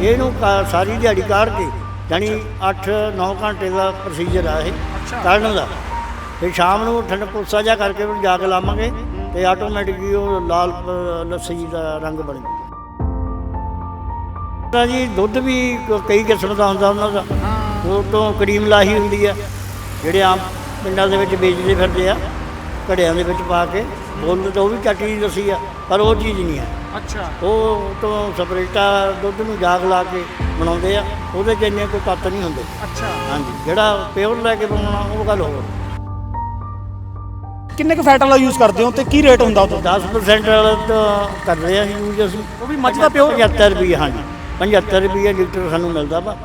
ਇਹਨੂੰ ਕਾ- ਸਾਰੀ ਦਿਹਾੜੀ ਕਾੜ ਕੇ ਜਾਣੀ 8-9 ਘੰਟੇ ਦਾ ਪ੍ਰੋਸੀਜਰ ਆ ਇਹ ਕਾੜਨ ਦਾ। ਫਿਰ ਸ਼ਾਮ ਨੂੰ ਠੰਡ ਕੋਸਾ ਜਾ ਕਰਕੇ ਉਹਨੂੰ ਜਾ ਕੇ ਲਾਵਾਂਗੇ ਤੇ ਆਟੋਮੈਟਿਕਲੀ ਉਹ ਲਾਲ ਪ- ਲੱਸੀ ਦਾ ਰੰਗ ਬਣ। ਤਾਂ ਜੀ ਦੁੱਧ ਵੀ ਕ- ਕਈ ਕਿਸਮ ਦਾ ਹੁੰਦਾ ਉਹਨਾਂ ਦਾ। ਉਹ ਤੋਂ ਕਰੀਮ ਲਾਹੀ ਹੁੰਦੀ ਆ ਜਿਹੜੇ ਆਮ ਪਿੰਡਾਂ ਦੇ ਵਿੱਚ ਵੇਚਦੇ ਫਿਰਦੇ ਆ ਘੜਿਆਂ ਦੇ ਵਿੱਚ ਪਾ ਕੇ ਬੋਲ ਤਾਂ ਉਹ ਵੀ ਚੱਟੀ ਦੀ ਲੱਸੀ ਆ ਪਰ ਉਹ ਚੀਜ਼ ਨਹੀਂ ਹੈ ਅੱਛਾ। ਉਹ ਤੋਂ ਸਪਰੇਟਾ ਦੁੱਧ ਨੂੰ ਜਾਗ ਲਾ ਕੇ ਬਣਾਉਂਦੇ ਆ ਉਹਦੇ 'ਚ ਇੰਨੇ ਕੋਈ ਤੱਤ ਨਹੀਂ ਹੁੰਦੇ। ਅੱਛਾ। ਹਾਂਜੀ ਜਿਹੜਾ ਪਿਓਰ ਲੈ ਕੇ ਬਣਾਉਣਾ ਉਹ ਗੱਲ ਹੋਰ। ਕਿੰਨੇ ਕੁ ਫੈਟ ਵਾਲਾ ਯੂਜ਼ ਕਰਦੇ ਹੋ ਤੇ ਕੀ ਰੇਟ ਹੁੰਦਾ ਉਹਦਾ 10% ਵਾਲਾ ਤਾਂ ਕਰ ਰਹੇ ਆ ਯੂਜ਼ ਅਸੀਂ। ਉਹ ਵੀ ਮੱਝ ਦਾ ਪਿਓਰ? 75 ਰੁਪਏ ਹਾਂਜੀ। 75 ਰੁਪਏ ਲੀਟਰ ਸਾਨੂੰ ਮਿਲਦਾ ਵਾ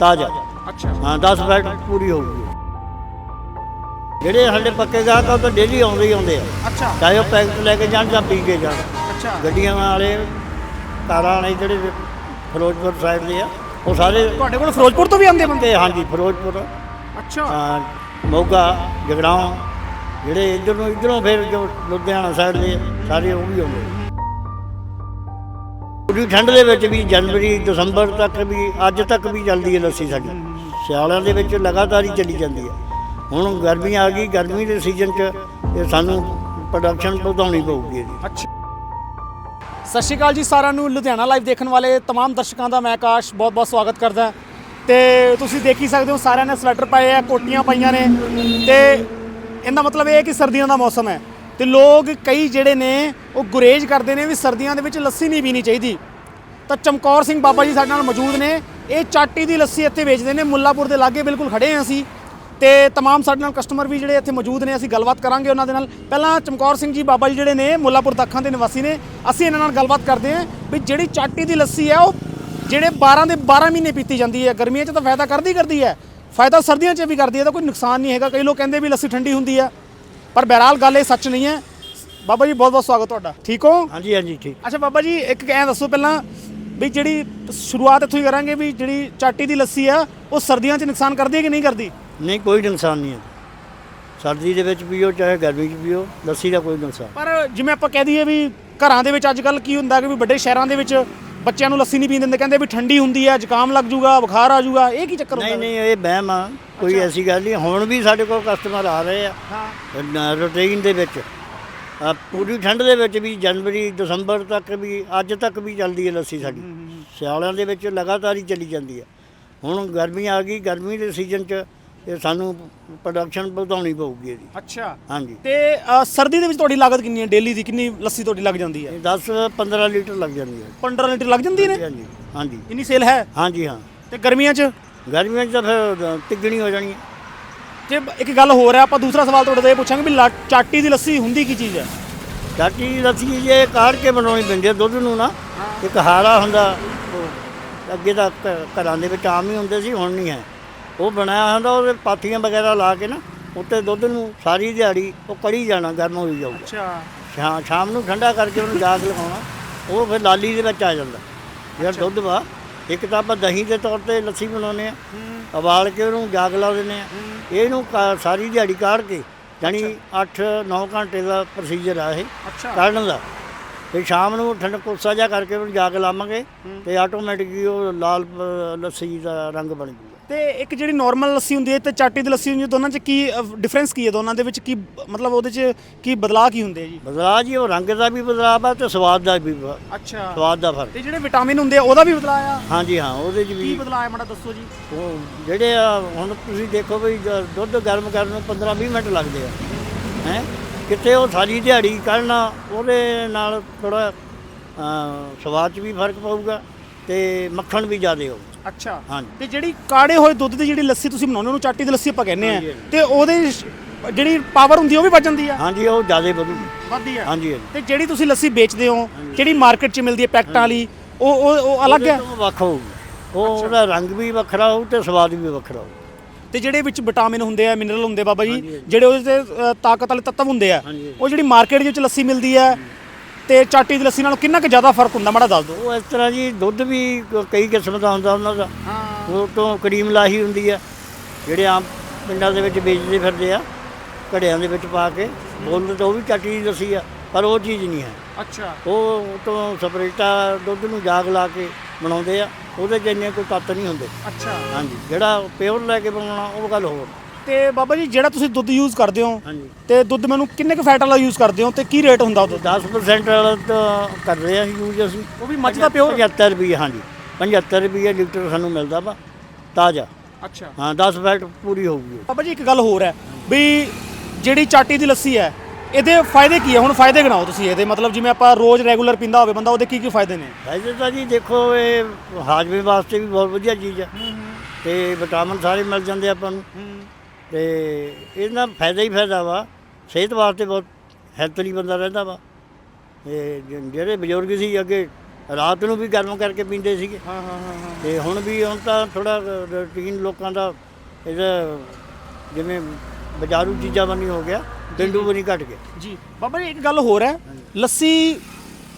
ਤਾਜ਼ਾ। ਅੱਛਾ। ਹਾਂ 10 ਫੈਟ ਪੂਰੀ ਹੋਊਗੀ। ਜਿਹੜੇ ਸਾਡੇ ਪੱਕੇ ਗਾਹਕ ਆ ਉਹ ਤਾਂ ਡੇਲੀ ਆਉਂਦੇ ਹੀ ਆਉਂਦੇ ਆ। ਅੱਛਾ। ਚਾਹੇ ਉਹ ਪੈਕਟ ਲੈ ਕੇ ਜਾਣ ਜਾਂ ਪੀ ਕੇ ਜਾਣ। ਅੱਛਾ। ਗੱਡੀਆਂ ਵਾਲੇ ਕਾਰਾਂ ਵਾਲੇ ਜਿਹੜੇ ਫਿਰੋਜ਼ਪੁਰ ਸਾਈਡ ਦੇ ਆ ਉਹ ਸਾਰੇ ਤੁਹਾਡੇ ਕੋਲ ਫਿਰੋਜ਼ਪੁਰ ਤੋਂ ਵੀ ਆਉਂਦੇ ਬੰਦੇ? ਤੇ ਹਾਂਜੀ ਫਿਰੋਜ਼ਪੁਰ। ਅੱਛਾ। ਹਾਂ, ਮੋਗਾ ਜਗਰਾਉਂ ਜਿਹੜੇ ਇੱਧਰ ਨੂੰ ਇੱਧਰੋਂ ਫਿਰ ਜੋ ਲੁਧਿਆਣਾ ਸਾਈਡ ਦੇ ਸਾਰੇ ਉਹ ਵੀ ਆਉਂਦੇ ਪੂਰੀ ਠੰਡ ਦੇ ਵਿੱਚ ਵੀ ਜਨਵਰੀ ਦਸੰਬਰ ਤੱਕ ਵੀ ਅੱਜ ਤੱਕ ਵੀ ਚੱਲਦੀ ਹੈ ਲੱਸੀ ਸਾਡੀ। ਸਿਆਲਾਂ ਦੇ ਵਿੱਚ ਲਗਾਤਾਰ ਹੀ ਚੱਲੀ ਜਾਂਦੀ ਹੈ। ਹੁਣ ਗਰਮੀ ਆ ਗਈ ਗਰਮੀ ਦੇ ਸੀਜ਼ਨ 'ਚ ਇਹ ਸਾਨੂੰ ਪ੍ਰੋਡਕਸ਼ਨ ਵਧਾਉਣੀ ਪਊਗੀ ਇਹਦੀ ਅੱਛਾ ਸਤਿ ਸ਼੍ਰੀ ਅਕਾਲ ਜੀ ਸਾਰਿਆਂ ਨੂੰ ਲੁਧਿਆਣਾ ਲਾਈਵ ਦੇਖਣ ਵਾਲੇ तमाम ਦਰਸ਼ਕਾਂ ਦਾ ਮੈਂ ਆਕਾਸ਼ ਬਹੁਤ-ਬਹੁਤ ਸਵਾਗਤ ਕਰਦਾ ਤੇ ਤੁਸੀਂ ਦੇਖ ਹੀ ਸਕਦੇ ਹੋ ਸਾਰਿਆਂ ਨੇ ਸਵੈਟਰ ਪਾਏ ਆ ਕੋਟੀਆਂ ਪਾਈਆਂ ਨੇ ਤੇ ਇਹਦਾ ਮਤਲਬ ਇਹ ਹੈ ਕਿ ਸਰਦੀਆਂ ਦਾ ਮੌਸਮ ਹੈ ਤੇ ਲੋਕ ਕਈ ਜਿਹੜੇ ਨੇ ਉਹ ਗੁਰੇਜ਼ ਕਰਦੇ ਨੇ ਵੀ ਸਰਦੀਆਂ ਦੇ ਵਿੱਚ ਲੱਸੀ ਨਹੀਂ ਪੀਣੀ ਚਾਹੀਦੀ ਤਾਂ ਚਮਕੌਰ ਸਿੰਘ ਬਾਬਾ ਜੀ ਸਾਡੇ ਨਾਲ ਮੌਜੂਦ ਨੇ ਇਹ ਚਾਟੀ ਦੀ ਲੱਸੀ ਇੱਥੇ ਵੇਚਦੇ ਨੇ ਮੁੱਲਾਪੁਰ ਦੇ ਲਾਗੇ ਬਿਲਕੁਲ ਖੜੇ ਹਾਂ ਅਸੀਂ ਤੇ तमाम ਸਾਡੇ ਨਾਲ ਕਸਟਮਰ ਵੀ ਜਿਹੜੇ ਇੱਥੇ ਮੌਜੂਦ ਨੇ ਅਸੀਂ ਗੱਲਬਾਤ ਕਰਾਂਗੇ ਉਹਨਾਂ ਦੇ ਨਾਲ ਪਹਿਲਾਂ ਚਮਕੌਰ ਸਿੰਘ ਜੀ ਬਾਬਾ ਜੀ ਜਿਹੜੇ ਨੇ ਮੁੱਲਾਪੁਰ ਤੱਖਾਂ ਦੇ ਨਿਵਾਸੀ ਨੇ ਅਸੀਂ ਇਹਨਾਂ ਨਾਲ ਗੱਲਬਾਤ ਕਰਦੇ ਹਾਂ ਵੀ ਜਿਹੜੀ ਚਾਟੀ ਦੀ ਲੱਸੀ ਹੈ ਉਹ ਜਿਹੜੇ 12 ਦੇ 12 ਮਹੀਨੇ ਪੀਤੀ ਜਾਂਦੀ ਹੈ ਗਰਮੀਆਂ 'ਚ ਤਾਂ ਫਾਇਦਾ ਕਰਦੀ ਕਰਦੀ ਹੈ ਫਾਇਦਾ ਸਰਦੀਆਂ 'ਚ ਵੀ ਕਰਦੀ ਹੈ ਤਾਂ ਕੋਈ ਨੁਕਸਾਨ ਨਹੀਂ ਹੈਗਾ ਕਈ ਲੋਕ ਕਹਿੰਦੇ ਵੀ ਲੱਸੀ ਠੰਡੀ ਹੁੰਦੀ ਹੈ ਪਰ ਬਹਰਾਲ ਗੱਲ ਇਹ ਸੱਚ ਨਹੀਂ ਹੈ ਬਾਬਾ ਜੀ ਬਹੁਤ ਬਹੁਤ ਸਵਾਗਤ ਤੁਹਾਡਾ ਠੀਕ ਹੋ ਹਾਂਜੀ ਹਾਂਜੀ ਠੀਕ ਅੱਛਾ ਬਾਬਾ ਜੀ ਇੱਕ ਐਂ ਦੱਸੋ ਪਹਿਲਾਂ ਵੀ ਜਿਹੜੀ ਸ਼ੁਰੂਆਤ ਇੱਥੋਂ ਹੀ ਕਰਾਂਗੇ ਵੀ ਜਿਹੜੀ ਚਾਟੀ ਦੀ ਲੱਸੀ ਆ ਉਹ ਸਰਦੀਆਂ 'ਚ ਨੁਕਸਾਨ ਕਰਦੀ ਹੈ ਕਿ ਨਹੀਂ ਕਰਦੀ ਨਹੀਂ ਕੋਈ ਨੁਕਸਾਨ ਨਹੀਂ ਹੈ। ਸਰਦੀ ਦੇ ਵਿੱਚ ਪੀਓ ਚਾਹੇ ਗਰਮੀ 'ਚ ਪੀਓ ਲੱਸੀ ਦਾ ਕੋਈ ਨੁਕਸਾਨ ਪਰ ਜਿਵੇਂ ਆਪਾਂ ਕਹਿ ਦਈਏ ਵੀ ਘਰਾਂ ਦੇ ਵਿੱਚ ਅੱਜ ਕੱਲ ਕੀ ਹੁੰਦਾ ਕਿ ਵੀ ਵੱਡੇ ਸ਼ਹਿਰਾਂ ਦੇ ਵਿੱਚ ਬੱਚਿਆਂ ਨੂੰ ਲੱਸੀ ਨਹੀਂ ਪੀਣ ਦਿੰਦੇ ਕਹਿੰਦੇ ਵੀ ਠੰਡੀ ਹੁੰਦੀ ਹੈ ਜ਼ੁਕਾਮ ਲੱਗ ਜੂਗਾ ਬੁਖਾਰ ਆ ਜੂਗਾ ਇਹ ਕੀ ਚੱਕਰ ਨਹੀਂ ਹੁੰਦਾ? ਨਹੀਂ ਇਹ ਵਹਿਮ ਆ ਕੋਈ ਐਸੀ ਗੱਲ ਨਹੀਂ ਹੁਣ ਵੀ ਸਾਡੇ ਕੋਲ ਕਸਟਮਰ ਆ ਰਹੇ ਆ। ਹਾਂ। ਰੂਟੀਨ ਦੇ ਵਿੱਚ। ਆ ਪੂਰੀ ਠੰਡ ਦੇ ਵਿੱਚ ਵੀ ਜਨਵਰੀ ਦਸੰਬਰ ਤੱਕ ਵੀ ਅੱਜ ਤੱਕ ਵੀ ਚੱਲਦੀ ਹੈ ਲੱਸੀ ਸਾਡੀ। ਸਿਆਲਾਂ ਦੇ ਵਿੱਚ ਲਗਾਤਾਰ ਹੀ ਚੱਲੀ ਜਾਂਦੀ ਹੈ। ਹੁਣ ਗਰਮੀ ਆ ਗਈ ਗਰਮੀ ਦੇ ਸੀਜ਼ਨ 'ਚ ਇਹ ਸਾਨੂੰ ਪ੍ਰੋਡਕਸ਼ਨ ਵਧਾਉਣੀ ਪਊਗੀ ਇਹਦੀ। ਅੱਛਾ। ਹਾਂਜੀ। ਤੇ ਅ, ਸਰਦੀ ਦੇ ਵਿੱਚ ਤੁਹਾਡੀ ਲਾਗਤ ਕਿੰਨੀ ਹੈ? ਡੇਲੀ ਦੀ ਕਿੰਨੀ ਲੱਸੀ ਤੁਹਾਡੀ ਲੱਗ ਜਾਂਦੀ ਹੈ? ਇਹ 10 15 ਲੀਟਰ ਲੱਗ ਜਾਂਦੀ ਹੈ। 15 ਲੀਟਰ ਲੱਗ ਜਾਂਦੀ ਨੇ? ਹਾਂਜੀ ਹਾਂਜੀ। ਇੰਨੀ ਸੇਲ ਹੈ? ਹਾਂਜੀ ਹਾਂ। ਤੇ ਗਰਮੀਆਂ 'ਚ? ਗਰਮੀਆਂ 'ਚ ਤਾਂ ਫਿਰ ਤਿੱਗਣੀ ਹੋ ਜਾਣੀ ਹੈ। ਜੇ ਇੱਕ ਗੱਲ ਹੋਰ ਹੈ ਆਪਾਂ ਦੂਸਰਾ ਸਵਾਲ ਤੁਹਾਡੇ ਤੋਂ ਇਹ ਪੁੱਛਾਂਗੇ ਵੀ ਲਾ- ਚਾਟੀ ਦੀ ਲੱਸੀ ਹੁੰਦੀ ਕੀ ਚੀਜ਼ ਹੈ? ਚਾਟੀ ਦੀ ਲੱਸੀ ਜੇ ਕਾੜ ਕੇ ਬਣਾਉਣੀ ਪੈਂਦੀ ਹੈ ਦੁੱਧ ਨੂੰ ਨਾ ਇੱਕ ਹਾਰਾ ਹੁੰਦਾ ਉਹ ਅੱਗੇ ਤਾਂ ਘ- ਘਰਾਂ ਦੇ ਵਿੱਚ ਆਮ ਹੀ ਹੁੰਦੇ ਸੀ ਹੁਣ ਨਹੀਂ ਹੈ। ਉਹ ਬਣਾਇਆ ਹੁੰਦਾ ਉਹਦੇ ਪਾਥੀਆਂ ਵਗੈਰਾ ਲਾ ਕੇ ਨਾ ਉੱਤੇ ਦੁੱਧ ਨੂੰ ਸਾਰੀ ਦਿਹਾੜੀ ਉਹ ਕੜੀ ਜਾਣਾ ਗਰਮ ਹੋਈ ਜਾਊਗਾ। ਅੱਛਾ। ਸ਼ਾ- ਸ਼ਾਮ ਨੂੰ ਠੰਡਾ ਕਰਕੇ ਉਹਨੂੰ ਜਾਗ ਲਗਾਉਣਾ ਉਹ ਫਿਰ ਲਾਲੀ ਦੇ ਵਿੱਚ ਆ ਜਾਂਦਾ। ਜਿਹੜਾ ਦੁੱਧ ਵਾ ਇੱਕ ਤਾਂ ਆਪਾਂ ਦਹੀਂ ਦੇ ਤੌਰ ਤੇ ਲੱਸੀ ਬਣਾਉਂਦੇ ਆ ਉਬਾਲ ਕੇ ਉਹਨੂੰ ਜਾਗ ਲਾ ਦਿੰਦੇ ਆ ਇਹਨੂੰ ਸਾਰੀ ਦਿਹਾੜੀ ਕਾੜ ਕੇ ਜਾਣੀ 8-9 ਘੰਟੇ ਦਾ ਪ੍ਰੋਸੀਜਰ ਆ ਇਹ ਕਾਢਣ ਦਾ। ਫਿਰ ਸ਼ਾਮ ਨੂੰ ਠੰਡ ਕੋਸਾ ਜਾ ਕਰਕੇ ਉਹਨੂੰ ਜਾ ਕੇ ਲਾਵਾਂਗੇ ਤੇ ਆਟੋਮੈਟਿਕਲੀ ਉਹ ਲਾਲ ਲੱਸੀ ਦਾ ਰੰਗ ਬਣ ਜੂਗਾ ਤੇ ਇੱਕ ਜਿਹੜੀ ਨਾਰਮਲ ਲੱਸੀ ਹੁੰਦੀ ਹੈ ਤੇ ਚਾਟੀ ਦੀ ਲੱਸੀ ਹੁੰਦੀ ਹੈ ਦੋਨਾਂ 'ਚ ਕੀ ਡਿਫਰੈਂਸ ਕੀ ਹੈ? ਦੋਨਾਂ ਦੇ ਵਿੱਚ ਕੀ ਮਤਲਬ ਉਹਦੇ 'ਚ ਕੀ ਬਦਲਾਅ ਕੀ ਹੁੰਦੇ ਆ ਜੀ? ਬਦਲਾਅ ਜੀ ਉਹ ਰੰਗ ਦਾ ਵੀ ਬਦਲਾਅ ਆ ਤੇ ਸਵਾਦ ਦਾ ਵੀ ਬ- ਅੱਛਾ। ਸਵਾਦ ਦਾ ਫ਼ਰਕ। ਤੇ ਜਿਹੜੇ ਵਿਟਾਮਿਨ ਹੁੰਦੇ ਆ ਉਹਦਾ ਵੀ ਬਦਲਾਅ ਆ? ਹਾਂਜੀ ਹਾਂ ਉਹਦੇ 'ਚ ਕੀ ਵੀ ਬਦਲਾਅ ਹੈ ਮਾੜਾ ਦੱਸੋ ਜੀ? ਉਹ ਜਿਹੜੇ ਆ ਹੁਣ ਤੁਸੀਂ ਦੇਖੋ ਵੀ ਜ- ਦੁੱਧ ਗਰਮ ਕਰਨ ਨੂੰ 15-20 ਮਿੰਟ ਲੱਗਦੇ ਆ। ਹੈ? ਕਿਤੇ ਉਹ ਸਾਰੀ ਦਿਹਾੜੀ ਕੱਢਣਾ ਉਹਦੇ ਨਾਲ ਥੋੜਾ ਸਵਾਦ 'ਚ ਵੀ ਫ਼ਰਕ ਪਊਗਾ। ਤੇ ਮੱਖਣ ਵੀ ਜ਼ਿਆਦੇ ਹੋਊ ਅੱਛਾ। ਹਾਂਜੀ। ਤੇ ਜਿਹੜੀ ਕਾੜੇ ਹੋਏ ਦੁੱਧ ਦੀ ਜਿਹੜੀ ਲੱਸੀ ਤੁਸੀਂ ਬਣਾਉਂਦੇ ਹੋ ਉਹਨੂੰ ਚਾਟੀ ਦੀ ਲੱਸੀ ਆਪਾਂ ਕਹਿੰਦੇ ਆ ਹਾਂਜੀ, ਹਾਂਜੀ। ਤੇ ਉਹਦੇ ਸ਼- ਜਿਹੜੀ ਪਾਵਰ ਹੁੰਦੀ ਆ ਉਹ ਵੀ ਵੱਧ ਜਾਂਦੀ ਆ? ਹਾਂਜੀ ਉਹ ਜ਼ਿਆਦੇ ਵਧੂਗੀ ਵੱਧਦੀ ਆ। ਹਾਂਜੀ ਹਾਂਜੀ। ਤੇ ਜਿਹੜੀ ਤੁਸੀਂ ਲੱਸੀ ਵੇਚਦੇ ਹੋ ਜਿਹੜੀ ਮਾਰਕੀਟ 'ਚ ਮਿਲਦੀ ਹੈ ਪੈਕਟਾਂ ਵਾਲੀ? ਉਹ ਉਹ ਉਹ ਅਲੱਗ ਹੈ? ਉਹਦੇ ਤੋਂ ਵੱਖ ਹੋਊਗੀ ਉਹ ਉਹਦਾ ਰੰਗ ਵੀ ਵੱਖਰਾ ਹੋਊ ਤੇ ਸਵਾਦ ਵੀ ਵੱਖਰਾ ਹੋਊ। ਤੇ ਜਿਹੜੇ ਵਿੱਚ ਵਿਟਾਮਿਨ ਹੁੰਦੇ ਆ ਮਿਨਰਲ ਹੁੰਦੇ ਬਾਬਾ ਜੀ ਜਿਹੜੇ ਉਹਦੇ ਤੇ ਅ, ਤਾਕਤ ਵਾਲੇ ਤੱਤਵ ਹੁੰਦੇ ਆ ਹਾਂਜੀ। ਉਹ ਜਿਹੜੀ ਮਾਰਕੀਟ ਦੇ ਵਿੱਚ ਲੱਸੀ ਮਿਲਦੀ ਹੈ ਤੇ ਚਾਟੀ ਦੀ ਲੱਸੀ ਨਾਲੋਂ ਕਿੰਨਾ ਕੁ ਜ਼ਿਆਦਾ ਫ਼ਰਕ ਹੁੰਦਾ? ਮਾੜਾ ਦੱਸ ਦਿਓ। ਉਹ ਇਸ ਤਰ੍ਹਾਂ ਜੀ ਦੁੱਧ ਵੀ ਕ- ਕਈ ਕਿਸਮ ਦਾ ਹੁੰਦਾ ਉਹਨਾਂ ਦਾ। ਹਾਂ। ਉਹ ਤੋਂ ਕਰੀਮ ਲਾਹੀ ਹੁੰਦੀ ਆ ਜਿਹੜੇ ਆਮ ਪਿੰਡਾਂ ਦੇ ਵਿੱਚ ਵੇਚਦੇ ਫਿਰਦੇ ਆ ਘੜਿਆਂ ਦੇ ਵਿੱਚ ਪਾ ਕੇ ਬੋਲ ਤਾਂ ਉਹ ਵੀ ਚੱਟੀ ਦੀ ਲੱਸੀ ਆ ਪਰ ਉਹ ਚੀਜ਼ ਨਹੀਂ ਹੈ ਅੱਛਾ। ਉਹ ਤੋਂ ਸਪਰੇਟਾ ਦੁੱਧ ਨੂੰ ਜਾਗ ਲਾ ਕੇ ਬਣਾਉਂਦੇ ਆ ਉਹਦੇ 'ਚ ਇੰਨੇ ਕੋਈ ਤੱਤ ਨਹੀਂ ਹੁੰਦੇ। ਅੱਛਾ। ਹਾਂਜੀ ਜਿਹੜਾ ਪਿਓਰ ਲੈ ਕੇ ਬਣਾਉਣਾ ਉਹ ਗੱਲ ਹੋਰ। ਤੇ ਬਾਬਾ ਜੀ ਜਿਹੜਾ ਤੁਸੀਂ ਦੁੱਧ ਯੂਜ਼ ਕਰਦੇ ਹੋ ਹਾਂਜੀ। ਤੇ ਦੁੱਧ ਮੈਨੂੰ ਕਿੰਨੇ ਕੁ ਫੈਟ ਵਾਲਾ ਯੂਜ਼ ਕਰਦੇ ਹੋ ਤੇ ਕੀ ਰੇਟ ਹੁੰਦਾ ਉਹਦਾ 10% ਵਾਲਾ ਤਾਂ ਕਰ ਰਹੇ ਆ ਯੂਜ਼ ਅਸੀਂ। ਉਹ ਵੀ ਮੱਝ ਦਾ ਪਿਓਰ 75 ਰੁਪਏ ਹਾਂਜੀ। 75 ਰੁਪਏ ਲੀਟਰ ਸਾਨੂੰ ਮਿਲਦਾ ਵਾ ਤਾਜ਼ਾ। ਅੱਛਾ। ਹਾਂ 10 ਫੈਟ ਪੂਰੀ ਹੋਊਗੀ। ਬਾਬਾ ਜੀ ਇੱਕ ਗੱਲ ਹੋਰ ਹੈ ਵੀ ਜਿਹੜੀ ਚਾਟੀ ਦੀ ਲੱਸੀ ਹੈ ਇਹਦੇ ਫਾਇਦੇ ਕੀ ਹੈ? ਹੁਣ ਫਾਇਦੇ ਗਿਣਾਓ ਤੁਸੀਂ ਇਹਦੇ ਮਤਲਬ ਜਿਵੇਂ ਆਪਾਂ ਰੋਜ਼ ਰੈਗੂਲਰ ਪੀਂਦਾ ਹੋਵੇ ਬੰਦਾ ਉਹਦੇ ਕੀ ਕੀ ਫਾਇਦੇ ਨੇ? ਵੈਸੇ ਤਾਂ ਜੀ ਦੇਖੋ ਇਹ ਹਾਜ਼ਮੇ ਵਾਸਤੇ ਵੀ ਬਹੁਤ ਵਧੀਆ ਚੀਜ਼ ਹੈ। ਤੇ ਵਿਟਾਮਿਨ ਸਾਰੇ ਮਿਲ ਜਾਂਦੇ ਆਪਾਂ ਨੂੰ। ਤੇ ਇਹਦੇ ਫਾਇਦਾ ਹੀ ਫਾਇਦਾ ਵਾ ਸਿਹਤ ਵਾਸਤੇ ਬਹੁਤ ਹੈਲਥਲੀ ਬੰਦਾ ਰਹਿੰਦਾ ਵਾ। ਤੇ ਜਿਹੜੇ ਬਜ਼ੁਰਗ ਸੀ ਅੱਗੇ ਰਾਤ ਨੂੰ ਵੀ ਗਰਮ ਕਰਕੇ ਪੀਂਦੇ ਸੀਗੇ। ਹਾਂ ਹਾਂ ਹਾਂ ਤੇ ਹੁਣ ਵੀ ਹੁਣ ਤਾਂ ਥੋੜਾ ਰੂਟੀਨ ਲੋਕਾਂ ਦਾ ਇਹਦਾ ਜਿਵੇਂ ਬਾਜ਼ਾਰੂ ਚੀਜ਼ਾਂ ਬਣੀ ਹੋ ਗਿਆ ਪਿੰਡੂ ਬਣੀ ਘਟ ਗਿਆ ਜੀ ਬਾਬਾ ਜੀ ਇੱਕ ਗੱਲ ਹੋਰ ਹੈ। ਲੱਸੀ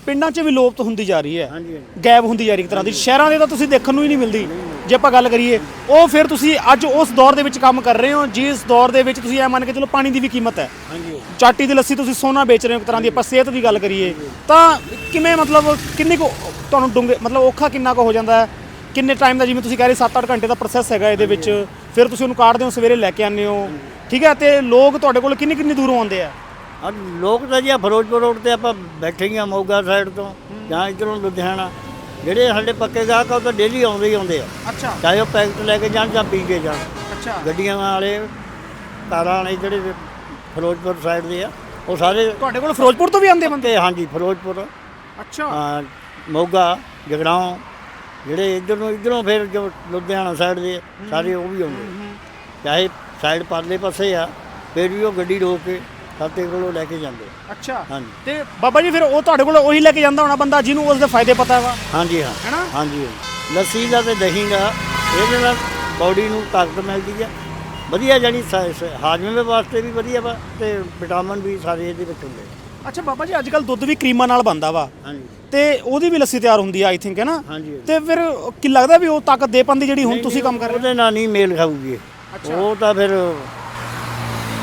ਪਿੰਡਾਂ 'ਚ ਵੀ ਲੋਪਤ ਹੁੰਦੀ ਜਾ ਰਹੀ ਹੈ। ਹਾਂਜੀ ਗਾਇਬ ਹੁੰਦੀ ਜਾ ਰਹੀ ਇੱਕ ਤਰ੍ਹਾਂ ਦੀ। ਸ਼ਹਿਰਾਂ ਦੇ ਤਾਂ ਤੁਸੀਂ ਦੇਖਣ ਨੂੰ ਹੀ ਨਹੀਂ ਮਿਲਦੀ। ਜੇ ਆਪਾਂ ਗੱਲ ਕਰੀਏ ਉਹ ਫਿਰ ਤੁਸੀਂ ਅੱਜ ਉਸ ਦੌਰ ਦੇ ਵਿੱਚ ਕੰਮ ਕਰ ਰਹੇ ਹੋ ਜਿਸ ਦੌਰ ਦੇ ਵਿੱਚ ਤੁਸੀਂ ਇਹ ਮੰਨ ਕੇ ਚਲੋ ਪਾਣੀ ਦੀ ਵੀ ਕੀਮਤ ਹੈ। ਹਾਂਜੀ। ਚਾਟੀ ਦੀ ਲੱਸੀ ਤੁਸੀਂ ਸੋਨਾ ਵੇਚ ਰਹੇ ਹੋ ਇੱਕ ਤਰ੍ਹਾਂ ਦੀ। ਆਪਾਂ ਸਿਹਤ ਦੀ ਗੱਲ ਕਰੀਏ ਤਾਂ ਕਿਵੇਂ ਮਤਲਬ ਕਿੰਨੀ ਕੁ ਤੁਹਾਨੂੰ ਡੂੰਘੇ ਮਤਲਬ ਔਖਾ ਕਿੰਨਾ ਕੁ ਹੋ ਜਾਂਦਾ ਹੈ? ਕਿੰਨੇ ਟਾਈਮ ਦਾ ਜਿਵੇਂ ਤੁਸੀਂ ਕਹਿ ਰਹੇ 7-8 ਘੰਟੇ ਦਾ ਪ੍ਰੋਸੈਸ ਹੈਗਾ ਇਹਦੇ ਵਿੱਚ। ਫਿਰ ਤੁਸੀਂ ਉਹਨੂੰ ਕਾਟਦੇ ਹੋ ਸਵੇਰੇ ਲੈ ਕੇ ਆਉਂਦੇ ਹੋ। ਠੀਕ ਹੈ ਤੇ ਲੋਕ ਤੁਹਾਡੇ ਕੋਲ ਕਿੰਨੀ ਕਿੰਨੀ ਦੂਰੋਂ ਆਉਂਦੇ ਆ? ਆ ਲੋਕ ਤਾਂ ਜੀ ਆ ਫਿਰੋਜ਼ਪੁਰ ਰੋਡ ਤੇ ਆਪਾਂ ਬੈਠੇ ਹੀ ਆ ਮੋਗਾ ਸਾਈਡ ਤੋਂ ਜਾਂ ਇਧਰੋਂ ਲੁਧਿਆਣਾ। ਜਿਹੜੇ ਸਾਡੇ ਪੱਕੇ ਗਾਹਕ ਆ ਉਹ ਤਾਂ ਡੇਲੀ ਆਉਂਦੇ ਹੀ ਆਉਂਦੇ ਆ। ਅੱਛਾ। ਚਾਹੇ ਉਹ ਪੈਕਟ ਲੈ ਕੇ ਜਾਣ ਜਾਂ ਪੀ ਕੇ ਜਾਣ। ਅੱਛਾ। ਗੱਡੀਆਂ ਵਾਲੇ ਕਾਰਾਂ ਵਾਲੇ ਜਿਹੜੇ ਫਿਰੋਜ਼ਪੁਰ ਸਾਈਡ ਦੇ ਆ ਉਹ ਸਾਰੇ ਤੁਹਾਡੇ ਕੋਲ ਫਿਰੋਜ਼ਪੁਰ ਤੋਂ ਵੀ ਆਉਂਦੇ ਬੰਦੇ? ਹਾਂਜੀ ਫਿਰੋਜ਼ਪੁਰ। ਅੱਛਾ। ਆ, ਮੋਗਾ ਜਗਰਾਉਂ ਜਿਹੜੇ ਇਧਰ ਨੂੰ ਇਧਰੋਂ ਫਿਰ ਜੋ ਲੁਧਿਆਣਾ ਸਾਈਡ ਦੇ ਸਾਰੇ ਉਹ ਵੀ ਆਉਂਦੇ ਚਾਹੇ ਸਾਈਡ ਪਰਲੇ ਪਾਸੇ ਆ ਫਿਰ ਵੀ ਉਹ ਗੱਡੀ ਰੋਕ ਕੇ ਖਾਤੇ ਕੋਲੋਂ ਲੈ ਕੇ ਜਾਂਦੇ। ਅੱਛਾ। ਹਾਂਜੀ। ਤੇ ਬਾਬਾ ਜੀ ਫਿਰ ਉਹ ਤੁਹਾਡੇ ਕੋਲ ਉਹੀ ਲੈ ਕੇ ਜਾਂਦਾ ਹੋਣਾ ਬੰਦਾ ਜਿਹਨੂੰ ਉਸ ਦੇ ਫਾਇਦੇ ਪਤਾ ਵਾ? ਹਾਂਜੀ ਹਾਂ। ਹੈਨਾ? ਹਾਂਜੀ। ਲੱਸੀ ਦਾ ਤੇ ਦਹੀਂ ਦਾ ਇਹਦੇ ਨਾਲ ਬਾਡੀ ਨੂੰ ਤਾਕਤ ਮਿਲਦੀ ਆ। ਵਧੀਆ ਜਾਨੀ ਹਾਜ਼ਮੇ ਦੇ ਵਾਸਤੇ ਵੀ ਵਧੀਆ ਵਾ ਤੇ ਵਿਟਾਮਿਨ ਵੀ ਸਾਰੇ ਇਹਦੇ ਵਿੱਚ ਹੁੰਦੇ। ਅੱਛਾ ਬਾਬਾ ਜੀ ਅੱਜ ਕੱਲ ਦੁੱਧ ਵੀ ਕਰੀਮਾਂ ਨਾਲ ਬਣਦਾ ਵਾ। ਹਾਂਜੀ। ਤੇ ਉਹਦੀ ਵੀ ਲੱਸੀ ਤਿਆਰ ਹੁੰਦੀ ਆ ਆਈ ਥਿੰਕ ਹੈ ਨਾ? ਹਾਂਜੀ ਤੇ ਫਿਰ ਕੀ ਲੱਗਦਾ ਵੀ ਉਹ ਤਾਕਤ ਦੇ ਪੰਦੀ ਜਿਹੜੀ ਹੁਣ ਤੁਸੀਂ ਕੰਮ ਕਰ ਰਹੇ ਉਹਦੇ ਨਾਲ ਨਹੀਂ ਮੇਲ ਖਾਊਗੀ। ਉਹ ਤਾਂ ਫਿਰ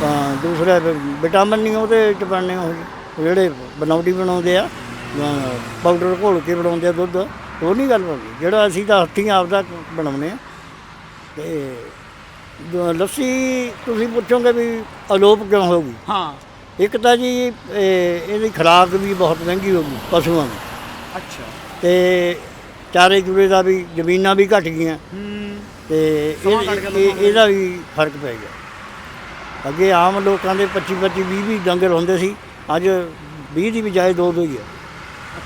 ਤਾਂ ਦੂਸਰਾ ਵਿਟਾਮਿਨ ਨਹੀਂ ਉਹਦੇ ਵਿੱਚ ਬਣਨੇ ਉਹ ਜਿਹੜੇ ਬਣਾਉਟੀ ਬਣਾਉਂਦੇ ਆ ਪਾਊਡਰ ਘੋਲ ਕੇ ਬਣਾਉਂਦੇ ਆ ਦੁੱਧ ਉਹ ਨਹੀਂ ਗੱਲ ਬਣਦੀ। ਜਿਹੜਾ ਅਸੀਂ ਤਾਂ ਹੱਥੀਂ ਆਪਦਾ ਬਣਾਉਂਦੇ ਆ। ਤੇ ਲੱਸੀ ਤੁਸੀਂ ਪੁੱਛੋਗੇ ਵੀ ਅਲੋਪ ਕਿਉਂ ਹੋ ਗਈ? ਹਾਂ। ਇੱਕ ਤਾਂ ਜੀ ਇਹ- ਇਹਦੀ ਖੁਰਾਕ ਵੀ ਬਹੁਤ ਮਹਿੰਗੀ ਹੋ ਗਈ ਪਸ਼ੂਆਂ ਦੀ। ਅੱਛਾ। ਤੇ ਚਾਰੇ ਚੂਰੇ ਦਾ ਵੀ ਜ਼ਮੀਨਾਂ ਵੀ ਘਟ ਗਈਆਂ। ਹੂੰ। ਤੇ ਇਹ- ਇਹ- ਇਹਦਾ ਵੀ ਫ਼ਰਕ ਪੈ ਗਿਆ। ਅੱਗੇ ਆਮ ਲੋਕਾਂ ਦੇ 25 25 20 20 ਡੰਗਰ ਹੁੰਦੇ ਸੀ ਅੱਜ 20 ਦੀ ਬਜਾਏ ਦੋ ਦੋ ਹੀ ਆ।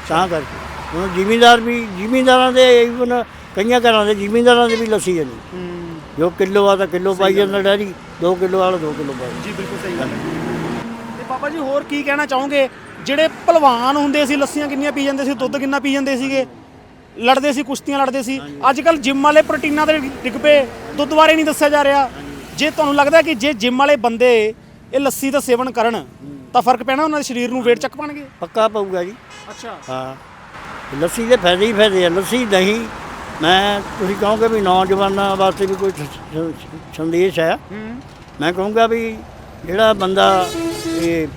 ਤਾਂ ਕਰਕੇ। ਹੁਣ ਜ਼ਿਮੀਂਦਾਰ ਵੀ ਜ਼ਿਮੀਂਦਾਰਾਂ ਦੇ ਇਵਨ ਕਈਆਂ ਘਰਾਂ ਦੇ ਜ਼ਿਮੀਂਦਾਰਾਂ ਦੇ ਵੀ ਲੱਸੀ ਹੈ। ਨਹੀਂ ਜੋ ਕਿਲੋ ਆ ਤਾਂ ਕਿਲੋ ਪਾਈ ਜਾਂਦਾ ਡੈਰੀ 2 ਕਿਲੋ ਵਾਲਾ 2 ਕਿਲੋ ਪਾਈ। ਜੀ ਬਿਲਕੁਲ ਸਹੀ ਗੱਲ ਤੇ ਬਾਬਾ ਜੀ ਹੋਰ ਕੀ ਕਹਿਣਾ ਚਾਹੋਗੇ? ਜਿਹੜੇ ਪਹਿਲਵਾਨ ਹੁੰਦੇ ਸੀ ਲੱਸੀਆਂ ਕਿੰਨੀਆਂ ਪੀ ਜਾਂਦੇ ਸੀ ਦੁੱਧ ਕਿੰਨਾ ਪੀ ਜਾਂਦੇ ਸੀਗੇ? ਲੜਦੇ ਸੀ ਕੁਸ਼ਤੀਆਂ ਲੜਦੇ ਸੀ। ਅੱਜ ਕੱਲ ਜਿਮ ਵਾਲੇ ਪ੍ਰੋਟੀਨਾਂ ਦੇ ਡਿੱਗ ਪਏ ਦੁੱਧ ਬਾਰੇ ਨਹੀਂ ਦੱਸਿਆ ਜਾ ਰਿਹਾ। ਜੇ ਤੁਹਾਨੂੰ ਲੱਗਦਾ ਕਿ ਜੇ ਜਿਮ ਵਾਲੇ ਬੰਦੇ ਇਹ ਲੱਸੀ ਦਾ ਸੇਵਨ ਕਰਨ ਤਾਂ ਫ਼ਰਕ ਪੈਣਾ ਉਹਨਾਂ ਦੇ ਸਰੀਰ ਨੂੰ weight ਚੱਕ ਪਾਣਗੇ? ਪੱਕਾ ਪਊਗਾ ਜੀ। ਅੱਛਾ। ਹਾਂ। ਲੱਸੀ ਦੇ ਫਾਇਦੇ ਹੀ ਫਾਇਦੇ ਆ ਲੱਸੀ ਦਹੀਂ ਮੈਂ ਤੁਸੀਂ ਕਹੋਗੇ ਵੀ ਨੌਜਵਾਨਾਂ ਵਾਸਤੇ ਵੀ ਕੋਈ ਸੰਦੇਸ਼ ਹੈ। ਮੈਂ ਕਹੂੰਗਾ ਵੀ ਜਿਹੜਾ ਬੰਦਾ ਇਹ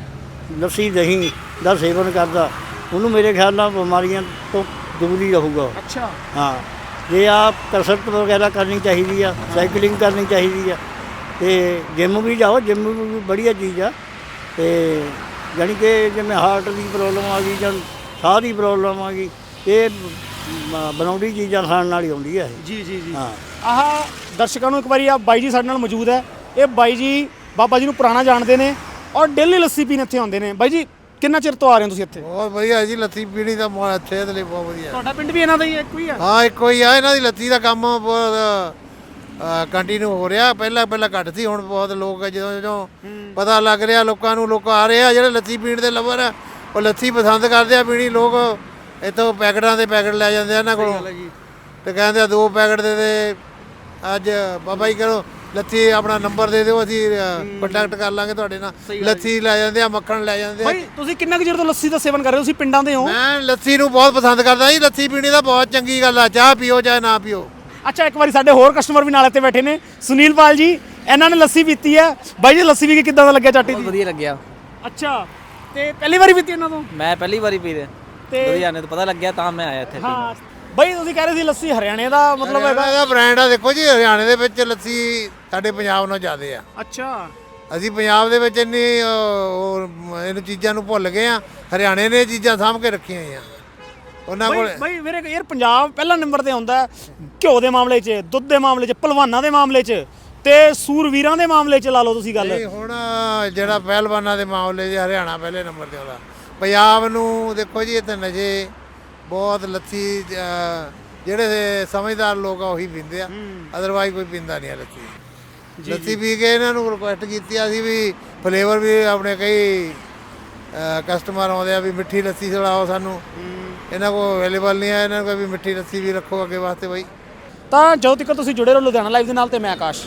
ਲੱਸੀ ਦਹੀਂ ਦਾ ਸੇਵਨ ਕਰਦਾ ਉਹਨੂੰ ਮੇਰੇ ਖਿਆਲ ਨਾਲ ਬਿਮਾਰੀਆਂ ਤੋਂ ਦੂਰ ਹੀ ਰਹੂਗਾ। ਅੱਛਾ। ਹਾਂ। ਜੇ ਆਪ ਕਸਰਤ ਵਗੈਰਾ ਕਰਨੀ ਚਾਹੀਦੀ ਆ ਸਾਈਕਲਿੰਗ ਕਰਨੀ ਚਾਹੀਦੀ ਆ ਤੇ ਜਿਮ ਵੀ ਜਾਓ ਜਿਮ ਵੀ ਬੜੀਆ ਚੀਜ਼ ਆ। ਤੇ ਜਾਣੀ ਕਿ ਜਿਵੇਂ ਹਾਰਟ ਦੀ ਪ੍ਰੋਬਲਮ ਆ ਗਈ ਜਾਂ ਸਾਹ ਦੀ ਪ੍ਰੋਬਲਮ ਆ ਗਈ ਇਹ ਬਣਾਉਂਦੀ ਚੀਜ਼ਾਂ ਖਾਣ ਨਾਲ ਹੀ ਆਉਂਦੀ ਇਹ। ਜੀ ਜੀ ਜੀ। ਹਾਂ। ਆਹ ਦਰਸ਼ਕਾਂ ਨੂੰ ਇੱਕ ਵਾਰੀ ਆ ਬਾਈ ਜੀ ਸਾਡੇ ਨਾਲ ਮੌਜੂਦ ਹੈ। ਇਹ ਬਾਈ ਜੀ ਬਾਬਾ ਜੀ ਨੂੰ ਪੁਰਾਣਾ ਜਾਣਦੇ ਨੇ ਔਰ ਡੇਲੀ ਲੱਸੀ ਪੀਣ ਇੱਥੇ ਆਉਂਦੇ ਨੇ। ਬਾਈ ਜੀ ਕਿੰਨਾ ਚਿਰ ਤੋਂ ਆ ਰਹੇ ਹੋ ਤੁਸੀਂ ਇੱਥੇ? ਬਹੁਤ ਵਧੀਆ ਜੀ ਲੱਤੀ ਪੀਣੀ ਦਾ ਮੋ- ਸਿਹਤ ਲਈ ਬਹੁਤ ਵਧੀਆ। ਤੁਹਾਡਾ ਪਿੰਡ ਵੀ ਇਹਨਾਂ ਦਾ ਹੀ ਹੈ, ਇੱਕੋ ਹੀ? ਆ ਹਾਂ ਇੱਕੋ ਹੀ ਆ ਇਹਨਾਂ ਦੀ ਲੱਤੀ ਦਾ ਕੰਮ ਬਹੁਤ ਕੰਟੀਨਿਊ ਹੋ ਰਿਹਾ। ਪਹਿਲਾਂ ਪਹਿਲਾਂ ਘੱਟ ਸੀ ਹੁਣ ਬਹੁਤ ਲੋਕ ਜਦੋਂ ਜਦੋਂ ਪਤਾ ਲੱਗ ਰਿਹਾ ਲੋਕਾਂ ਨੂੰ ਲੋਕ ਆ ਰਹੇ ਆ ਜਿਹੜੇ ਲੱਤੀ ਪੀਣ ਦੇ ਲਵਰ ਆ ਉਹ ਲੱਤੀ ਪਸੰਦ ਕਰਦੇ ਆ ਪੀਣੀ। ਲੋਕ ਇੱਥੋਂ ਪੈਕਟਾਂ ਦੇ ਪੈਕਟ ਲੈ ਜਾਂਦੇ ਆ ਇਹਨਾਂ ਕੋਲੋਂ। ਤੇ ਕਹਿੰਦੇ ਆ ਦੋ ਪੈਕਟ ਦੇ ਦੇ ਅੱਜ ਬਾਬਾ ਜੀ ਕਰੋ ਲੱਤੀ ਆਪਣਾ ਨੰਬਰ ਦੇ ਦਿਓ ਅਸੀਂ ਕੰਟੈਕਟ ਕਰ ਲਾਂਗੇ ਤੁਹਾਡੇ ਨਾਲ। ਲੱਤੀ ਲੈ ਜਾਂਦੇ ਆ ਮੱਖਣ ਲੈ ਜਾਂਦੇ ਆ। ਬਾਈ ਤੁਸੀਂ ਕਿੰਨਾ ਕੁ ਚਿਰ ਤੋਂ ਲੱਸੀ ਦਾ ਸੇਵਨ ਕਰ ਰਹੇ ਹੋ? ਤੁਸੀਂ ਪਿੰਡਾਂ ਦੇ ਹੋ? ਮੈਂ ਲੱਸੀ ਨੂੰ ਬਹੁਤ ਪਸੰਦ ਕਰਦਾ ਜੀ ਲੱਸੀ ਪੀਣੀ ਦਾ ਬਹੁਤ ਚੰਗੀ ਗੱਲ ਆ ਚਾਹ ਪੀਓ ਚਾਹੇ ਨਾ ਪੀਓ। ਅੱਛਾ ਇੱਕ ਵਾਰੀ ਸਾਡੇ ਹੋਰ ਕਸਟਮਰ ਵੀ ਨਾਲ ਇੱਥੇ ਬੈਠੇ ਨੇ। ਸੁਨੀਲ ਪਾਲ ਜੀ ਇਹਨਾਂ ਨੇ ਲੱਸੀ ਪੀਤੀ ਹੈ। ਬਾਈ ਜੀ ਲੱਸੀ ਵੀ ਕੇ ਕਿੱਦਾਂ ਦਾ ਲੱਗਿਆ ਚਾਟੀ ਬਹੁਤ ਦੀ ਵਧੀਆ ਲੱਗਿਆ। ਅੱਛਾ ਤੇ ਪਹਿਲੀ ਵਾਰੀ ਪੀਤੀ ਇਹਨਾਂ ਤੋਂ? ਮੈਂ ਪਹਿਲੀ ਵਾਰੀ ਪੀ ਰਿਹਾ। ਤੇ- ਲੁਧਿਆਣੇ ਤੋਂ ਪਤਾ ਲੱਗਿਆ ਤਾਂ ਮੈਂ ਆਇਆ ਇੱਥੇ ਹਾਂ ਬਈ ਤੁਸੀਂ ਕਹਿ ਰਹੇ ਸੀ ਲੱਸੀ ਹਰਿਆਣੇ ਦਾ ਮਤਲਬ ਹੈਗਾ। ਇਹਦਾ ਬ੍ਰਾਂਡ ਆ ਦੇਖੋ ਜੀ ਹਰਿਆਣੇ ਦੇ ਵਿੱਚ ਲੱਸੀ ਸਾਡੇ ਪੰਜਾਬ ਨਾਲੋਂ ਜ਼ਿਆਦੇ ਆ। ਅੱਛਾ। ਅਸੀਂ ਪੰਜਾਬ ਦੇ ਵਿੱਚ ਇੰਨੀ ਅਹ, ਉਹ ਇਹਨੂੰ ਚੀਜ਼ਾਂ ਨੂੰ ਭੁੱਲ ਗਏ ਆ। ਹਰਿਆਣੇ ਨੇ ਇਹ ਚੀਜ਼ਾਂ ਸਾਂਭ ਕੇ ਰੱਖੀਆਂ ਹੋਈਆਂ। ਉਹਨਾਂ ਕੋਲ ਬਈ ਵੀਰੇ ਯਾਰ ਪੰਜਾਬ ਪਹਿਲਾ ਨੰਬਰ ਤੇ ਆਉਂਦਾ ਘਿਓ ਦੇ ਮਾਮਲੇ 'ਚ ਦੁੱਧ ਦੇ ਮਾਮਲੇ 'ਚ ਪਹਿਲਵਾਨਾਂ ਦੇ ਮਾਮਲੇ 'ਚ ਤੇ ਸੂਰਵੀਰਾਂ ਦੇ ਮਾਮਲੇ 'ਚ ਲਾ ਲਓ ਤੁਸੀਂ ਗੱਲ। ਨਹੀਂ ਹੁਣ ਜਿਹੜਾ ਪਹਿਲਵਾਨਾਂ ਦੇ ਮਾਮਲੇ 'ਚ ਹਰਿਆਣਾ ਪਹਿਲੇ ਨੰਬਰ ਤੇ ਆਉਂਦਾ। ਪੰਜਾਬ ਨੂੰ ਦੇਖੋ ਜੀ ਇੱਥੇ ਨਸ਼ੇ ਬਹੁਤ ਲੱਥੀ ਜਿਹੜੇ ਸਮਝਦਾਰ ਲੋਕ ਆ ਉਹੀ ਪੀਂਦੇ ਆ। ਅਦਰਵਾਈਜ਼ ਕੋਈ ਪੀਂਦਾ ਨਹੀਂ ਲੱਥੀ। ਲੱਥੀ ਪੀ ਕੇ ਇਹਨਾਂ ਨੂੰ ਰਿਕੁਐਸਟ ਕੀਤੀ ਆ ਸੀ ਵੀ ਫਲੇਵਰ ਵੀ ਆਪਣੇ ਕਈ ਕਸਟਮਰ ਆਉਂਦੇ ਆ ਵੀ ਮਿੱਠੀ ਲੱਸੀ ਚੜਾਓ ਸਾਨੂੰ। ਇਹਨਾਂ ਕੋਲ ਅਵੇਲੇਬਲ ਨਹੀਂ ਹੈ, ਇਹਨਾਂ ਕੋਲ ਵੀ ਮਿੱਠੀ ਰੱਸੀ ਵੀ ਰੱਖੋ ਅੱਗੇ ਵਾਸਤੇ ਬਈ। ਤਾਂ ਜਦੋਂ ਤੱਕ ਤੁਸੀਂ ਜੁੜੇ ਰਹੋ ਲੁਧਿਆਣਾ ਲਾਈਵ ਦੇ ਨਾਲ ਤੇ ਮੈਂ ਆਕਾਸ਼।